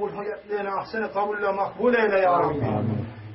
والهيئ لنا أحسن قبول مقبول يا رب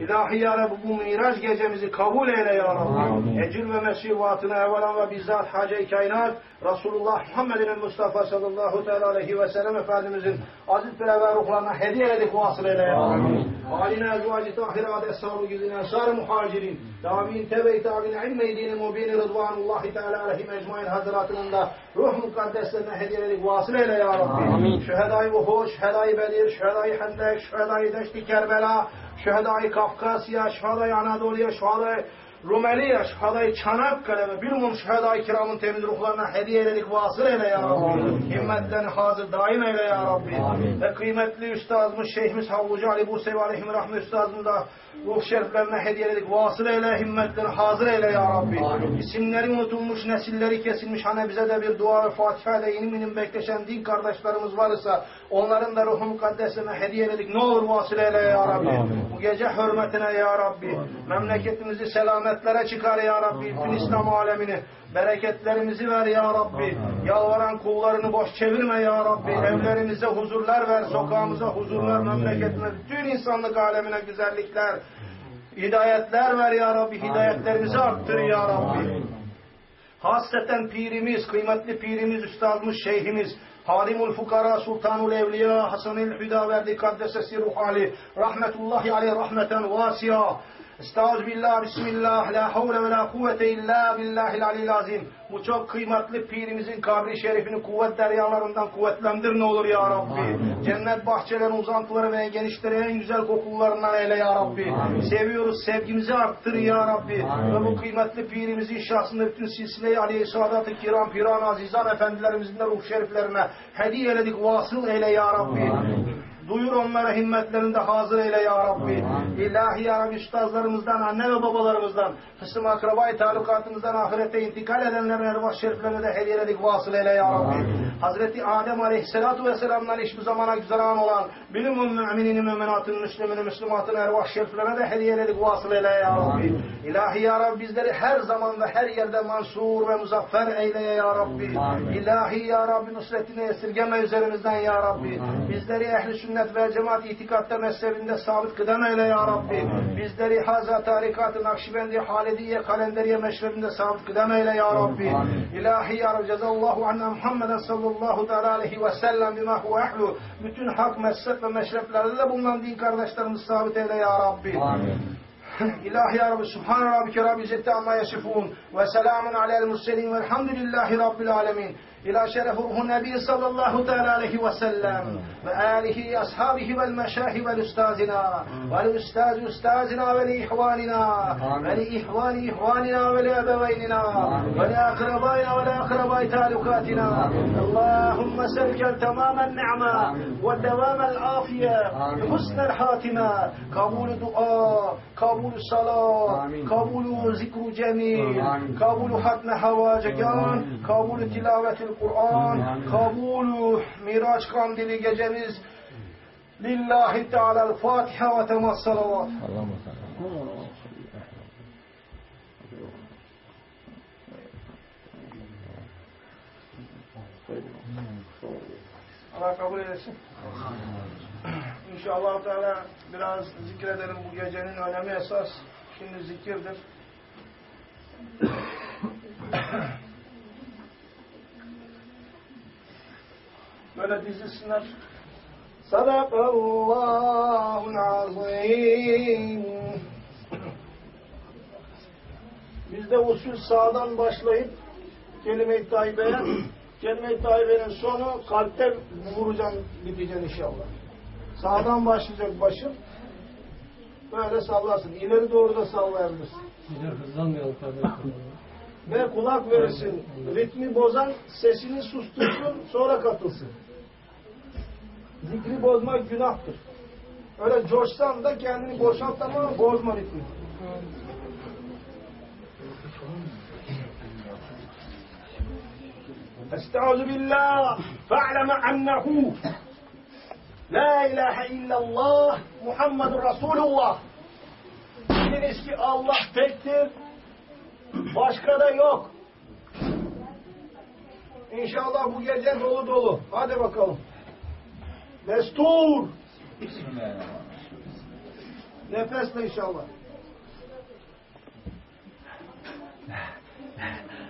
İlahi ya Rabbi bu miraç gecemizi kabul eyle ya Rabbi. Ecir ve mesivatına evvela ve bizzat hace-i kainat Resulullah Muhammed'in Mustafa sallallahu teala aleyhi ve sellem Efendimizin aziz ve ruhlarına hediye edip vasıl eyle ya Rabbi. Haline ezvacı tahirat eshab-ı gizine ensar muhacirin. Damin tebe-i tabine ilme-i dini mubini rıdvanullahi teala aleyhim ecmain hazretinin de ruh mukaddeslerine hediye edip vasıl eyle ya Rabbi. Şühedai Uhud, şühedai Bedir, şühedai Hendek, şühedai Deşti Kerbela, şühedai Kafkasya, şühedai Anadolu'ya, şühedai Rumeliye, şühedai Çanakkale ve bilmum şühedai kiramın temiz ruhlarına hediye ededik vasıl eyle ya Rabbi. Himmetlerini hazır daim eyle ya Rabbi. Ve kıymetli üstazımız Şeyhimiz Havlucu Ali Bursevi Aleyhim Rahmi üstazımız da ruh şeriflerine hediye ededik vasıl eyle, himmetlerini hazır eyle ya Rabbi. İsimleri unutulmuş, nesilleri kesilmiş, hani bize de bir dua ve Fatiha ile inim inim bekleşen din kardeşlerimiz varsa onların da ruhu mukaddesine hediye ededik. Ne olur vasıl eyle ya Rabbi. Bu gece hürmetine ya Rabbi. Memleketimizi selametlere çıkar ya Rabbi. Bütün İslam alemini. Bereketlerimizi ver ya Rabbi. Yalvaran kullarını boş çevirme ya Rabbi. Evlerimize huzurlar ver, sokağımıza huzurlar, memleketine, bütün insanlık alemine güzellikler. Hidayetler ver ya Rabbi. Hidayetlerimizi arttır ya Rabbi. Hasreten pirimiz, kıymetli pirimiz, üstadımız, şeyhimiz, خادم الفقراء سلطان الأولياء حسن الحدا وردي قدس سره عليه رحمة الله عليه رحمة واسعة. استعوذ بالله بسم الله لا حول ولا قوة إلا بالله العلي العظيم. Bu çok kıymetli pirimizin kabri şerifini kuvvet deryalarından kuvvetlendir ne olur ya Rabbi. Cennet bahçelerin uzantıları ve genişleri en güzel kokullarından eyle ya Rabbi. Seviyoruz, sevgimizi arttır ya Rabbi. Ve bu kıymetli pirimizin şahsında bütün silsile-i aleyhi saadat-ı kiram, piran azizan efendilerimizin de ruh şeriflerine hediye eledik, vasıl eyle ya Rabbi. Duyur onlara himmetlerinde hazır eyle ya Rabbi. İlahi ya Rabbi üstazlarımızdan, anne ve babalarımızdan, hısım akrabayı talukatımızdan ahirette intikal edenlerin ervah şeriflerine de hediye edik vasıl eyle ya Rabbi. Hazreti Adem aleyhissalatu vesselam'dan hiçbir zamana güzeran olan bilimün mümininin, müminatın, müslümünün, müslümatın ervah şeriflerine de hediye edik vasıl eyle ya Rabbi. İlahi ya Rabbi bizleri her zaman ve her yerde mansur ve muzaffer eyle ya Rabbi. İlahi ya Rabbi nusretini esirgeme üzerimizden ya Rabbi. Bizleri ehli sünnet ve cemaat itikatta mezhebinde sabit kıdem eyle ya Rabbi. Bizleri Haza tarikatı Nakşibendi Halediye kalenderiye meşrebinde sabit kıdem eyle ya Rabbi. İlahi ya Rabbi cezallahu anna Muhammeden sallallahu teala aleyhi ve sellem bima huve ehlu. Bütün hak mezhep ve meşreplerde de bulunan din kardeşlerimiz sabit eyle ya Rabbi. İlahi ya Rabbi Subhan Rabbike Rabbi İzzeti amma yasifun ve selamun alel murselin velhamdülillahi Rabbil alemin. إلى شرف روح النبي صلى الله تعالى عليه وسلم. وآله أصحابه والمشاهد والأستاذنا والأستاذ أستاذنا ولإخواننا. ولإخوان إخواننا ولأبويننا. ولأقربائنا ولأقرباء تعلقاتنا. اللهم سلك تمام النعمة ودوام العافية حسن الحاتمة قبول دعاء قبول صلاة قبول ذكر جميل قبول ختم حواجگان قبول تلاوة Kur'an, kabul, Miraç kandili gecemiz, Lillahi Teala Fatiha ve temas salavat. Allah kabul eylesin. İnşallah Teala biraz zikredelim bu gecenin önemi esas. Şimdi zikirdir. Böyle dizilsinler. Sadakallahul azim. Bizde usul sağdan başlayıp kelime-i tayyibeye, kelime-i tayyibenin sonu kalpte vuracaksın, biteceksin inşallah. Sağdan başlayacak başın. Böyle sallarsın. İleri doğru da sallayabilirsin. Hızlanmayalım kardeşim. Ve kulak verirsin. Ritmi bozan sesini sustursun sonra katılsın. Zikri bozmak günahtır. Öyle coşsan da kendini boşalt ama bozma ritmi. Estaizu billah fe'leme annehu La ilahe illallah Muhammedur Resulullah Biliniz ki Allah tektir Başka da yok. İnşallah bu gece dolu dolu. Hadi bakalım. Destur. Nefesle inşallah.